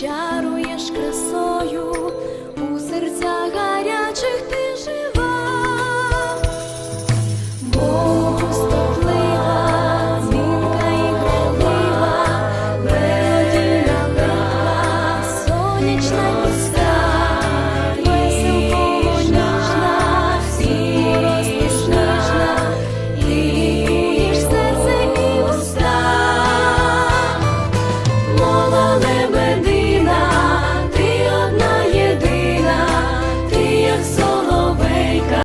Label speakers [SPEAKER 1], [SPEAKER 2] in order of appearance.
[SPEAKER 1] чаруєш красою у серцях гарячих ти жива, Богу стоплива, дзвінка і грайлива, мелодійна права, сонячна пуста.